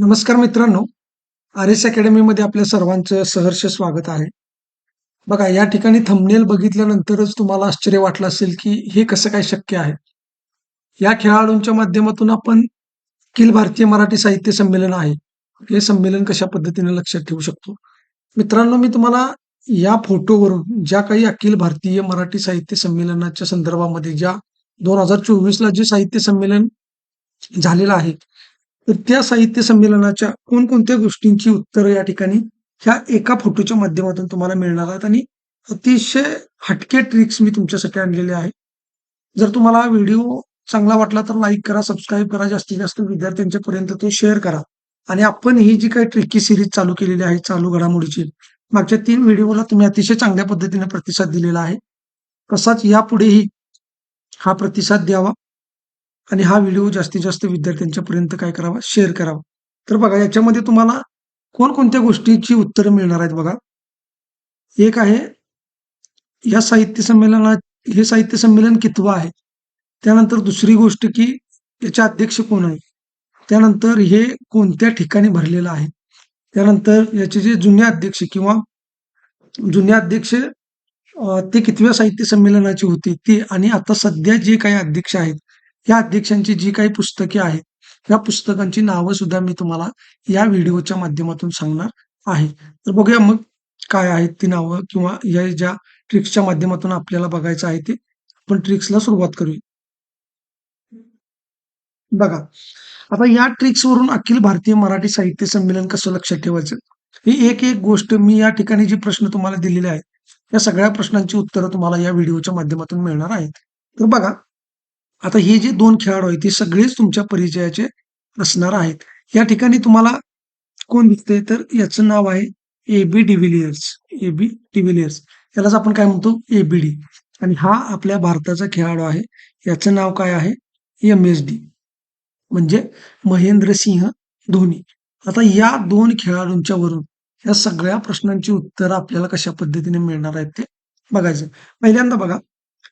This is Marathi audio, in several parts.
नमस्कार मित्रांनो. आर एस अकॅडमीमध्ये आपल्या सर्वांचं सहर्ष स्वागत आहे. बघा या ठिकाणी थंबनेल बघितल्यानंतरच तुम्हाला आश्चर्य वाटलं असेल की हे कसं काय शक्य आहे? या खेळाडूंच्या माध्यमातून आपण अखिल भारतीय मराठी साहित्य संमेलन आहे. हे संमेलन कशा पद्धतीने लक्षात ठेवू शकतो? मित्रांनो मी तुम्हाला या फोटोवरून ज्या काही अखिल भारतीय मराठी साहित्य संमेलनाच्या संदर्भामध्ये ज्या दोन हजार चोवीसला जे साहित्य संमेलन झालेलं आहे तर त्या साहित्य संमेलनाच्या कोणकोणत्या गोष्टींची उत्तरं या ठिकाणी ह्या एका फोटोच्या माध्यमातून तुम्हाला मिळणार आहेत? आणि अतिशय हटके ट्रिक्स मी तुमच्यासाठी आणलेले आहे जर तुम्हाला व्हिडिओ चांगला वाटला तर लाईक करा सबस्क्राईब करा जास्तीत जास्त विद्यार्थ्यांच्या पर्यंत तो शेअर करा. आणि आपण ही जी काही ट्रिकी सिरीज चालू केलेली आहे चालू घडामोडीची मागच्या तीन व्हिडिओला तुम्ही अतिशय चांगल्या पद्धतीने प्रतिसाद दिलेला आहे. तसाच यापुढेही हा प्रतिसाद द्यावा. आणि हा व्हिडिओ जास्तीत जास्त विद्यार्थ्यांच्यापर्यंत काय करावा? शेअर करावा. तर बघा याच्यामध्ये तुम्हाला कोणकोणत्या गोष्टीची उत्तरं मिळणार आहेत बघा. एक आहे या साहित्य संमेलनात हे साहित्य संमेलन कितवं आहे? त्यानंतर दुसरी गोष्ट की याचे अध्यक्ष कोण आहे त्यानंतर हे कोणत्या ठिकाणी भरलेलं आहे? त्यानंतर याचे जे जुने अध्यक्ष किंवा जुने अध्यक्ष ते कितव्या साहित्य संमेलनाचे होते? ते आणि आता सध्या जे काही अध्यक्ष आहेत या अध्यक्षांची जी काही पुस्तके आहेत या पुस्तकांची नावं सुद्धा मी तुम्हाला या व्हिडिओच्या माध्यमातून सांगणार आहे. तर बघूया मग काय आहेत ती नावं किंवा या ज्या ट्रिक्सच्या माध्यमातून आपल्याला बघायचं आहे ते. आपण ट्रिक्सला सुरुवात करूया. बघा आता या ट्रिक्सवरून अखिल भारतीय मराठी साहित्य संमेलन कसं लक्षात ठेवायचं? ही एक एक गोष्ट मी या ठिकाणी जी प्रश्न तुम्हाला दिलेले आहेत या सगळ्या प्रश्नांची उत्तरं तुम्हाला या व्हिडिओच्या माध्यमातून मिळणार आहेत. तर बघा आता हे जे दोन खेळाडू आहेत ते सगळेच तुमच्या परिचयाचे असणार आहेत. या ठिकाणी तुम्हाला कोण दिसते तर याचं नाव आहे A B de Villiers A B de Villiers यालाच आपण काय म्हणतो? एबीडी आणि हा आपल्या भारताचा खेळाडू आहे. याचं नाव काय आहे? एम एस डी म्हणजे महेंद्रसिंह धोनी. आता या दोन खेळाडूंच्या वरून या सगळ्या प्रश्नांची उत्तरं आपल्याला कशा पद्धतीने मिळणार आहेत ते बघायचं. पहिल्यांदा बघा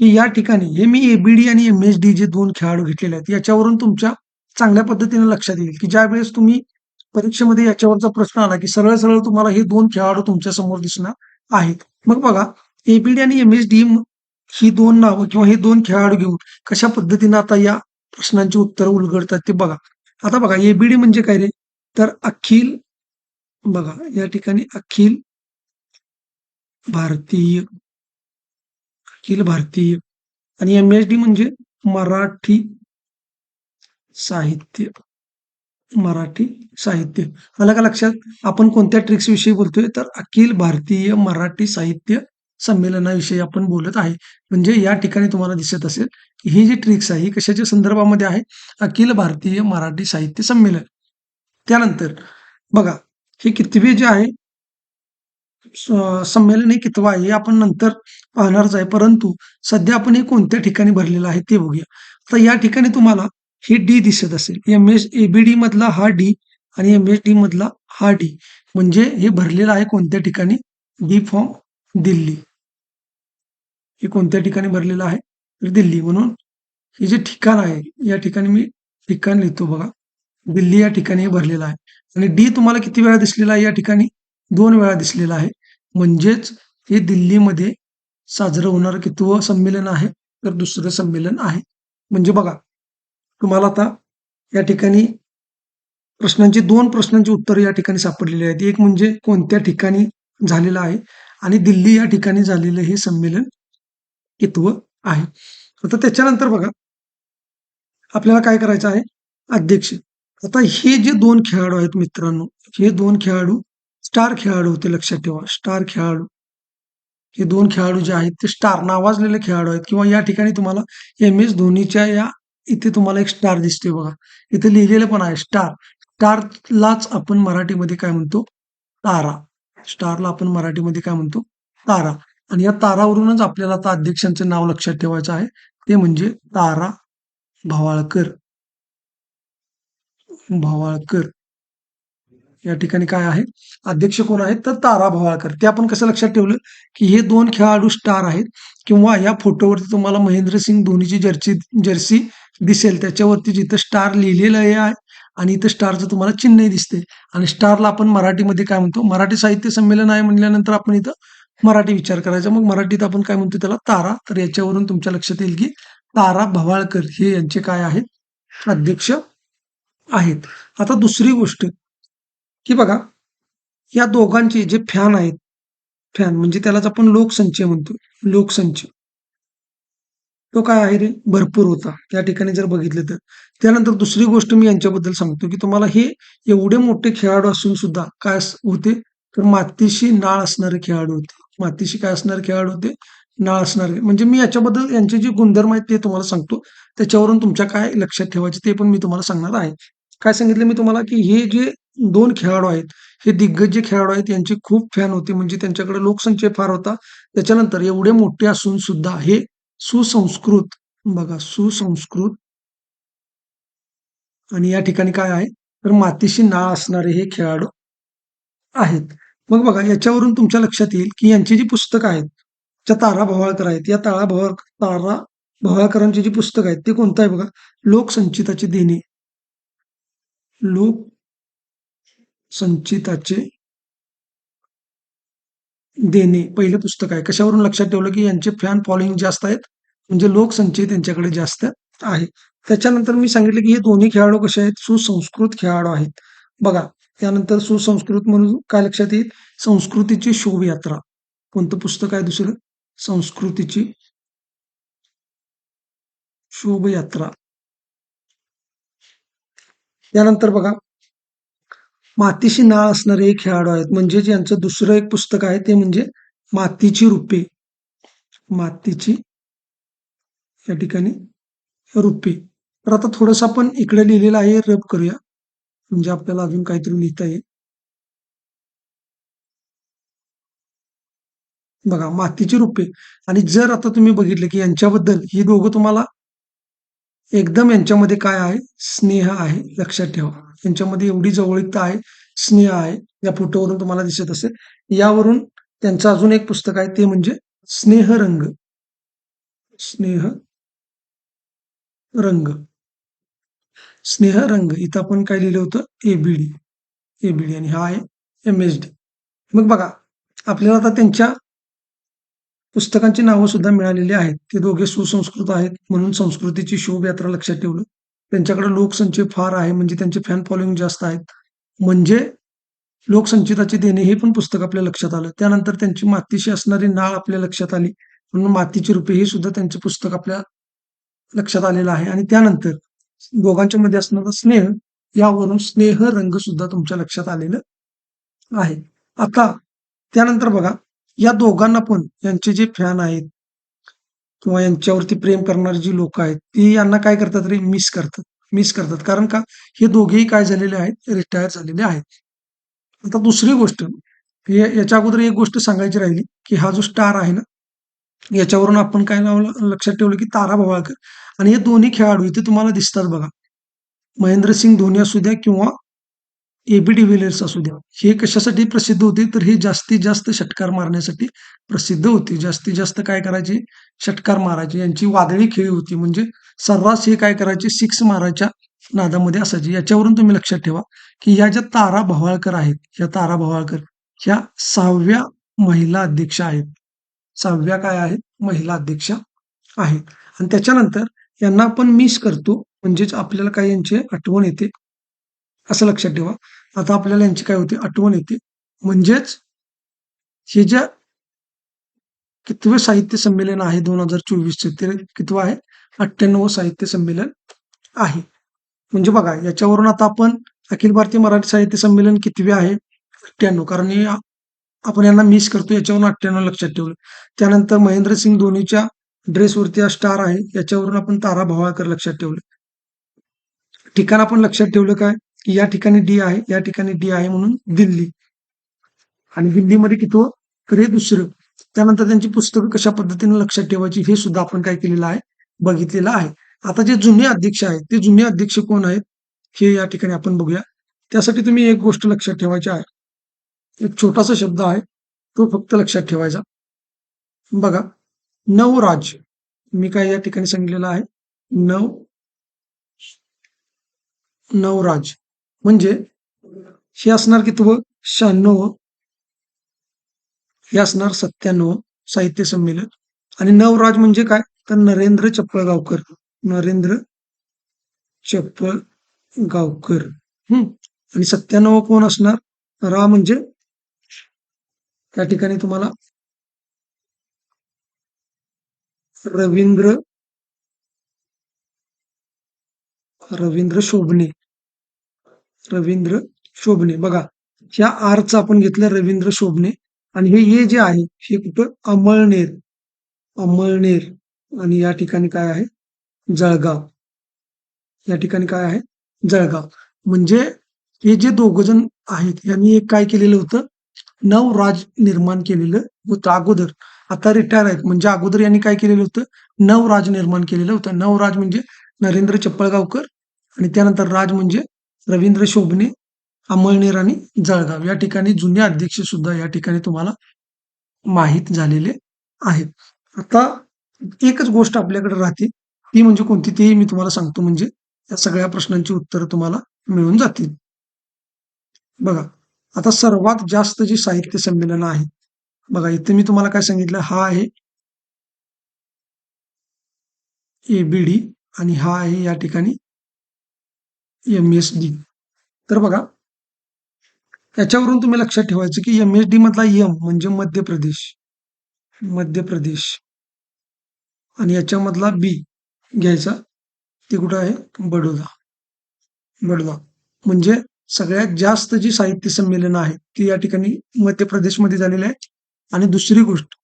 की या ठिकाणी हे मी एबीडी आणि एम एस डी जे दोन खेळाडू घेतलेले आहेत याच्यावरून तुमच्या चांगल्या पद्धतीने लक्षात येईल की ज्या वेळेस तुम्ही परीक्षेमध्ये याच्यावरचा प्रश्न आला की सरळ सरळ तुम्हाला हे दोन खेळाडू तुमच्यासमोर दिसणार आहेत. मग बघा एबीडी आणि एम एस डी ही दोन नावं किंवा हे दोन खेळाडू घेऊन कशा पद्धतीने आता या प्रश्नांची उत्तरं उलगडतात ते बघा. आता बघा एबीडी म्हणजे काय रे? तर अखिल बघा या ठिकाणी अखिल भारतीय अखिल भारतीय. आणि एम एच डी म्हणजे मराठी साहित्य. मराठी साहित्य. आलं का लक्षात आपण कोणत्या ट्रिक्स विषयी बोलतोय? तर अखिल भारतीय मराठी साहित्य संमेलनाविषयी आपण बोलत आहे. म्हणजे या ठिकाणी तुम्हाला दिसत असेल की ही जी ट्रिक्स आहे ही कशाच्या संदर्भामध्ये आहे? अखिल भारतीय मराठी साहित्य संमेलन. त्यानंतर बघा हे कितवे जे आहे? संमेलन हे कितवं आहे हे आपण नंतर पाहणारच आहे परंतु सध्या आपण हे कोणत्या ठिकाणी भरलेलं आहे ते बघूया. आता या ठिकाणी तुम्हाला हे डी दिसत असेल. एम एस एबीडी मधला हा डी आणि एम एस डी मधला हा डी. म्हणजे हे भरलेलं आहे कोणत्या ठिकाणी? D form Delhi. हे कोणत्या ठिकाणी भरलेलं आहे? दिल्ली. म्हणून हे जे ठिकाण आहे या ठिकाणी मी ठिकाण लिहितो बघा. दिल्ली या ठिकाणी हे भरलेलं आहे. आणि डी तुम्हाला किती वेळा दिसलेला आहे या ठिकाणी? दोन वेळा दिसलेला आहे. म्हणजेच हे दिल्लीमध्ये साजरं होणारं कितवं संमेलन आहे तर दुसरं संमेलन आहे. म्हणजे बघा तुम्हाला आता या ठिकाणी प्रश्नांची दोन प्रश्नांची उत्तर या ठिकाणी सापडलेली आहेत. एक म्हणजे कोणत्या ठिकाणी झालेलं आहे आणि दिल्ली या ठिकाणी झालेलं हे संमेलन कितवं आहे. आता त्याच्यानंतर बघा आपल्याला काय करायचं आहे? अध्यक्ष. आता हे जे दोन खेळाडू आहेत मित्रांनो हे दोन खेळाडू स्टार खेळाडू होते लक्षात ठेवा. स्टार खेळाडू. हे दोन खेळाडू जे आहेत ते स्टार नावाजलेले खेळाडू आहेत. किंवा या ठिकाणी तुम्हाला एम एस धोनीच्या या इथे तुम्हाला एक स्टार दिसते बघा. इथे लिहिलेलं पण आहे स्टार. स्टारलाच आपण मराठीमध्ये काय म्हणतो? तारा. स्टारला आपण मराठीमध्ये काय म्हणतो? तारा. आणि या तारावरूनच आपल्याला आता अध्यक्षांचं नाव लक्षात ठेवायचं आहे. ते म्हणजे तारा भवाळकर. भवाळकर. या ठिकाणी काय आहे? अध्यक्ष कोण आहेत? तर तारा भवाळकर. ते आपण कसं लक्षात ठेवलं की हे दोन खेळाडू स्टार आहेत किंवा या फोटोवरती तुम्हाला महेंद्रसिंग धोनीची जर्सी जर्सी दिसेल. त्याच्यावरती जिथं स्टार लिहिलेलं हे आहे आणि इथं स्टारचं तुम्हाला चिन्हही दिसते आणि स्टारला आपण मराठीमध्ये काय म्हणतो? मराठी साहित्य संमेलन आहे म्हणल्यानंतर आपण इथं मराठी विचार करायचा. मग मराठीत आपण काय म्हणतो त्याला? तारा. तर याच्यावरून तुमच्या लक्षात येईल की तारा भवाळकर हे यांचे काय आहेत? अध्यक्ष आहेत. आता दुसरी गोष्ट. की बघा या दोघांचे जे फॅन आहेत फॅन म्हणजे त्यालाच आपण लोकसंचय म्हणतो लोकसंच. तो काय आहे रे? भरपूर होता. त्या ठिकाणी जर बघितलं तर. त्यानंतर दुसरी गोष्ट मी यांच्याबद्दल सांगतो की तुम्हाला हे एवढे मोठे खेळाडू असून सुद्धा काय होते? तर मातीशी नाळ असणारे खेळाडू होते. मातीशी काय असणारे खेळाडू होते? नाळ असणारे. म्हणजे मी याच्याबद्दल यांचे जे गुणधर्म आहेत ते तुम्हाला सांगतो. त्याच्यावरून तुमच्या काय लक्षात ठेवायचे ते पण मी तुम्हाला सांगणार आहे. काय सांगितलं मी तुम्हाला की हे जे दोन खेळाडू आहेत. हे दिग्गज जे खेळाडू आहेत यांचे खूप फॅन होते. म्हणजे त्यांच्याकडे लोकसंचय फार होता. त्याच्यानंतर एवढे मोठे असून सुद्धा हे सुसंस्कृत बघा सुसंस्कृत. आणि या ठिकाणी काय आहे? तर मातीशी नाळ असणारे हे खेळाडू आहेत. मग बघा याच्यावरून तुमच्या लक्षात येईल की यांची जी पुस्तकं आहेत ज्या तारा भवाळकर आहेत या तारा भवाळ तारा भवाळकरांची जी पुस्तकं आहेत ते कोणतं आहे बघा? लोकसंचिताची देणे. लोक संचिताचे देणे. पहिलं पुस्तक आहे. कशावरून लक्षात ठेवलं की यांचे फॅन फॉलोईंग जास्त आहेत? म्हणजे लोकसंचय त्यांच्याकडे जास्त आहे. त्याच्यानंतर मी सांगितलं की हे दोन्ही खेळाडू कसे आहेत? सुसंस्कृत खेळाडू आहेत. बघा त्यानंतर सुसंस्कृत म्हणून काय लक्षात येईल? संस्कृतीची शोभयात्रा. कोणतं पुस्तक आहे दुसरं? संस्कृतीची शोभयात्रा. त्यानंतर बघा मातीशी नाळ असणारे हे खेळाडू आहेत. म्हणजे यांचं दुसरं एक पुस्तक आहे ते म्हणजे मातीची रूपे. मातीची या ठिकाणी रूपे. तर आता थोडंसं आपण इकडे लिहिलेलं आहे रब करूया. म्हणजे आपल्याला अजून काहीतरी लिहिता येईल. बघा मातीची रूपे. आणि जर आता तुम्ही बघितलं की यांच्याबद्दल ही दोघं तुम्हाला एकदम यांच्यामध्ये काय आहे? स्नेह आहे. लक्षात ठेवा. यांच्यामध्ये एवढी जवळीकता आहे स्नेह आहे. या फोटोवरून तुम्हाला दिसत असेल. यावरून त्यांचं अजून एक पुस्तक आहे ते म्हणजे स्नेहरंग. स्नेह रंग स्नेहरंग. इथं आपण काय लिहिलं होतं? एबीडी एबीडी आणि हा आहे एम एस डी मग बघा आपल्याला आता त्यांच्या पुस्तकांची नावं सुद्धा मिळालेली आहेत. ते दोघे सुसंस्कृत आहेत. म्हणून संस्कृतीची शोभयात्रा लक्षात ठेवलं. त्यांच्याकडे लोकसंचय फार आहे. म्हणजे त्यांचे फॅन फॉलोईंग जास्त आहेत. म्हणजे लोकसंचिताचे देणे हे पण पुस्तक आपल्या लक्षात आलं. त्यानंतर त्यांची मातीशी असणारी नाळ आपल्या लक्षात आली. म्हणून मातीची रूपे हे सुद्धा त्यांचे पुस्तक आपल्या लक्षात आलेलं आहे. आणि त्यानंतर दोघांच्या मध्ये असणारा स्नेह यावरून स्नेह रंग सुद्धा तुमच्या लक्षात आलेलं आहे. आता त्यानंतर बघा या दोघांना पण यांचे जे फॅन आहेत किंवा यांच्यावरती प्रेम करणारी जी लोक आहेत ती यांना काय करतात रे? मिस करतात. मिस करतात. कारण का? हे दोघेही काय झालेले आहेत? रिटायर झालेले आहेत. आता दुसरी गोष्ट याच्या अगोदर एक गोष्ट सांगायची राहिली की हा जो स्टार आहे ना याच्यावरून आपण काय लावलं लक्षात ठेवलं की तारा भवाळकर आणि हे दोन्ही खेळाडू इथे तुम्हाला दिसतात बघा. महेंद्रसिंग धोनी असू द्या किंवा एबीडी डिव्हिलियर्स असू द्या. हे कशासाठी प्रसिद्ध होते? तर हे जास्तीत जास्त षटकार मारण्यासाठी प्रसिद्ध होते. जास्तीत जास्त काय करायचे? षटकार मारायचे. यांची वादळी खेळी होती. म्हणजे सर्रास हे काय करायचे? सिक्स मारायच्या नादामध्ये असायचे. याच्यावरून तुम्ही लक्षात ठेवा की या ज्या तारा भवाळकर आहेत या तारा भवाळकर ह्या सहाव्या महिला अध्यक्षा आहेत. सहाव्या काय आहेत? महिला अध्यक्षा आहेत. आणि त्याच्यानंतर यांना आपण मिस करतो. म्हणजेच आपल्याला काय यांची आठवण येते? असं लक्षात ठेवा. आता आपल्याला यांची काय होते? आठवण येते. म्हणजेच हे ज्या कितवे साहित्य संमेलन आहे दोन हजार चोवीसचे ते कितवं आहे? अठ्ठ्याण्णव साहित्य संमेलन आहे. म्हणजे बघा याच्यावरून आता आपण अखिल भारतीय मराठी साहित्य संमेलन कितवे आहे? अठ्ठ्याण्णव. कारण हे आपण यांना मिस करतो याच्यावरून अठ्ठ्याण्णव लक्षात ठेवलं. त्यानंतर महेंद्रसिंग धोनीच्या ड्रेसवरती हा स्टार आहे याच्यावरून आपण तारा भवाळकर लक्षात ठेवलं. ठिकाण आपण लक्षात ठेवलं काय? या ठिकाणी डी आहे या ठिकाणी डी आहे म्हणून दिल्ली. आणि दिल्लीमध्ये किती हो? तर हे दुसरं. त्यानंतर त्यांची पुस्तकं कशा पद्धतीने लक्षात ठेवायची हे सुद्धा आपण काय केलेलं आहे बघितलेलं आहे. आता जे जुने अध्यक्ष आहेत ते जुने अध्यक्ष कोण आहेत हे या ठिकाणी आपण बघूया. त्यासाठी तुम्ही एक गोष्ट लक्षात ठेवायची आहे. एक छोटासा शब्द आहे तो फक्त लक्षात ठेवायचा. बघा नवराज. मी काय या ठिकाणी सांगितलेलं आहे? नव नवराज. म्हणजे हे असणार कितवं शहाण्णव हे असणार सत्त्याण्णव साहित्य संमेलन. आणि नवराज म्हणजे काय? तर नरेंद्र चप्पळगावकर. नरेंद्र चप्पळगावकर. हम्म. आणि सत्त्याण्णव कोण असणार? रा म्हणजे त्या ठिकाणी तुम्हाला रवींद्र रवींद्र शोभणे. रवींद्र शोभणे. बघा ह्या आरचं आपण घेतलं रवींद्र शोभणे. आणि हे ये जे आहे हे कुठं? अमळनेर. अमळनेर. आणि या ठिकाणी काय आहे? जळगाव. या ठिकाणी काय आहे? जळगाव. म्हणजे हे जे दोघ जण आहेत यांनी एक काय केलेलं होतं? नवराज निर्माण केलेलं होतं अगोदर. आता रिटायर आहेत. म्हणजे अगोदर यांनी काय केलेलं होतं? नवराज निर्माण केलेलं होतं. नवराज म्हणजे नरेंद्र चप्पळगावकर आणि त्यानंतर राज म्हणजे रवींद्र शोभणे अमळनेर आणि जळगाव. या ठिकाणी जुने अध्यक्ष सुद्धा या ठिकाणी तुम्हाला माहीत झालेले आहेत. आता एकच गोष्ट आपल्याकडे राहते. ती म्हणजे कोणती? तेही मी तुम्हाला सांगतो. म्हणजे या सगळ्या प्रश्नांची उत्तरं तुम्हाला मिळून जातील. बघा आता सर्वात जास्त जी साहित्य संमेलन आहे बघा इथे मी तुम्हाला काय सांगितलं? हा आहे एबीडी आणि हा आहे या ठिकाणी एम एस डी तर बघा याच्यावरून तुम्ही लक्षात ठेवायचं की एम एस डी मधला यम म्हणजे मध्य प्रदेश. मध्य प्रदेश. आणि याच्यामधला बी घ्यायचा ते कुठं आहे? बडोदा. बडोदा. म्हणजे सगळ्यात जास्त जी साहित्य संमेलन आहेत ती या ठिकाणी मध्य प्रदेशमध्ये झालेली आहे आणि दुसरी गोष्ट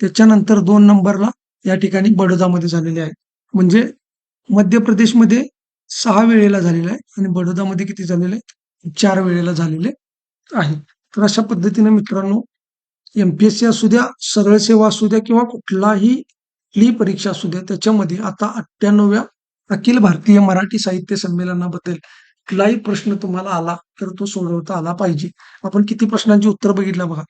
त्याच्यानंतर दोन नंबरला या ठिकाणी बडोदामध्ये झालेले आहे. म्हणजे मध्य प्रदेशमध्ये सहा वेळेला झालेला आहे आणि बडोदामध्ये किती झालेले आहे चार वेळेला झालेले आहे. तर अशा पद्धतीने मित्रांनो एमपीएससी असू द्या सरळ सेवा असू द्या किंवा कुठलाही ली परीक्षा असू द्या त्याच्यामध्ये आता अठ्ठ्याण्णव्या अखिल भारतीय मराठी साहित्य संमेलनाबद्दल कुठलाही प्रश्न तुम्हाला आला तर तो सोडवता आला पाहिजे. आपण किती प्रश्नांची उत्तर बघितलं बघा.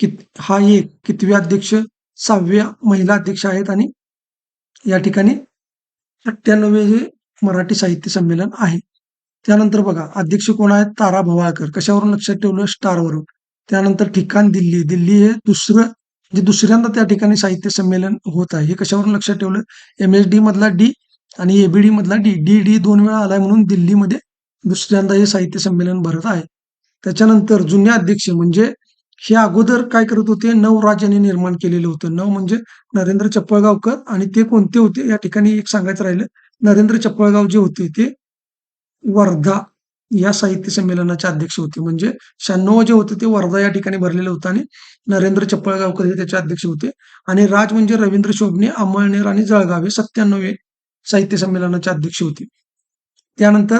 कित हा एक कितव्या अध्यक्ष सहाव्या महिला अध्यक्ष आहेत आणि या ठिकाणी अठ्ठ्याण्णवे हे मराठी साहित्य संमेलन आहे. त्यानंतर बघा अध्यक्ष कोण आहेत? तारा भवाळकर. कशावरून लक्षात ठेवलं? स्टारवरून. त्यानंतर ठिकाण दिल्ली. दिल्ली हे दुसरं जे दुसऱ्यांदा त्या ठिकाणी साहित्य संमेलन होत आहे. हे कशावरून लक्षात ठेवलं? एम एस डी मधला डी आणि एबीडी मधला डी डी डी दोन वेळा आलाय म्हणून दिल्लीमध्ये दुसऱ्यांदा हे साहित्य संमेलन भरत आहे. त्याच्यानंतर जुन्या अध्यक्ष म्हणजे हे अगोदर काय करत होते? नवराज यांनी निर्माण केलेलं होतं. नव म्हणजे नरेंद्र चप्पळगावकर आणि ते कोणते होते? या ठिकाणी एक सांगायचं राहिलं. नरेंद्र चपळगाव जे होते ते वर्धा या साहित्य संमेलनाचे अध्यक्ष होते. म्हणजे शहाण्णव जे होते ते वर्धा या ठिकाणी भरलेलं होतं आणि नरेंद्र चपळगावकर हे त्याचे अध्यक्ष होते. आणि राज म्हणजे रवींद्र शोभणे अमळनेर आणि जळगाव हे सत्त्याण्णव साहित्य संमेलनाचे अध्यक्ष होते. त्यानंतर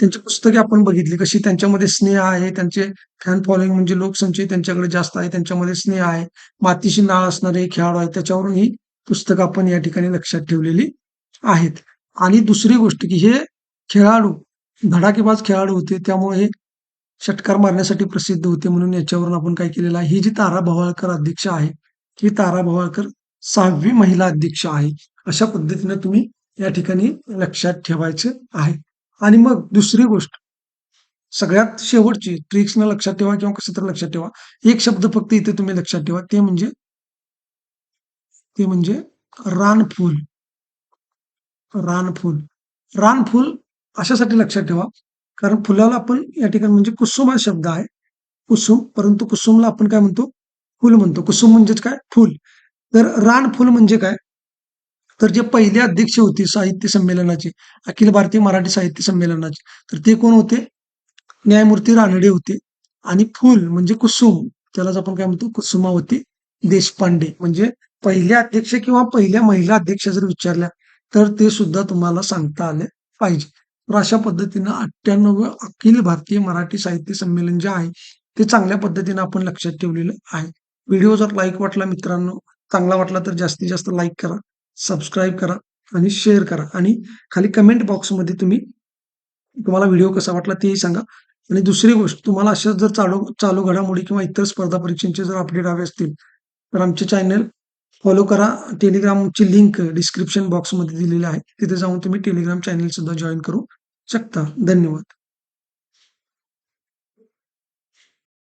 त्यांची पुस्तके आपण बघितली कशी त्यांच्यामध्ये स्नेह आहे त्यांचे फॅन फॉलोइंग म्हणजे लोकसंख्या त्यांच्याकडे जास्त आहे त्यांच्यामध्ये स्नेह आहे मातीशी नाळ असणारे खेळाडू आहे त्याच्यावरून ही पुस्तकं आपण या ठिकाणी लक्षात ठेवलेली आहेत. आणि दुसरी गोष्ट की हे खेळाडू धडाकेबाज खेळाडू होते त्यामुळे हे षटकार मारण्यासाठी प्रसिद्ध होते म्हणून याच्यावरून आपण काय केलेलं आहे? ही जी तारा भवाळकर अध्यक्ष आहे ही तारा भवाळकर सहावी महिला अध्यक्ष आहे. अशा पद्धतीने तुम्ही या ठिकाणी लक्षात ठेवायचे आहे. आणि मग दुसरी गोष्ट सगळ्यात शेवटची ट्रिक्सनं लक्षात ठेवा किंवा कसं तर लक्षात ठेवा एक शब्द फक्त इथे तुम्ही लक्षात ठेवा ते म्हणजे ते म्हणजे रानफूल. रानफूल. रानफूल अशासाठी लक्षात ठेवा कारण फुलाला आपण या ठिकाणी म्हणजे कुसुम हा शब्द आहे. कुसुम परंतु कुसुमला आपण काय म्हणतो? फुल म्हणतो. कुसुम म्हणजेच काय? फुल. तर रानफुल म्हणजे काय? तर जे पहिले अध्यक्ष होते साहित्य संमेलनाचे अखिल भारतीय मराठी साहित्य संमेलनाचे तर ते कोण होते? न्यायमूर्ती रानडे होते. आणि फुल म्हणजे कुसुम. त्यालाच आपण काय म्हणतो? कुसुमावती देशपांडे. म्हणजे पहिल्या अध्यक्ष किंवा पहिल्या महिला अध्यक्ष जर विचारल्या तर ते सुद्धा तुम्हाला सांगता आले पाहिजे. तर अशा पद्धतीनं अठ्ठ्याण्णव अखिल भारतीय मराठी साहित्य संमेलन जे आहे ते चांगल्या पद्धतीने आपण लक्षात ठेवलेलं आहे. व्हिडिओ जर लाईक वाटला मित्रांनो चांगला वाटला तर जास्तीत जास्त लाईक करा सबस्क्राईब करा आणि शेअर करा. आणि खाली कमेंट बॉक्समध्ये तुम्ही तुम्हाला व्हिडिओ कसा वाटला तेही सांगा. आणि दुसरी गोष्ट तुम्हाला अशाच जर चालू चालू घडामोडी किंवा इतर स्पर्धा परीक्षांचे जर अपडेट हवे असतील तर आमचे चॅनल फॉलो करा. टेलिग्रामची लिंक डिस्क्रिप्शन बॉक्समध्ये दिलेली आहे. तिथे जाऊन तुम्ही टेलिग्राम चॅनल सुद्धा जॉईन करू शकता. धन्यवाद.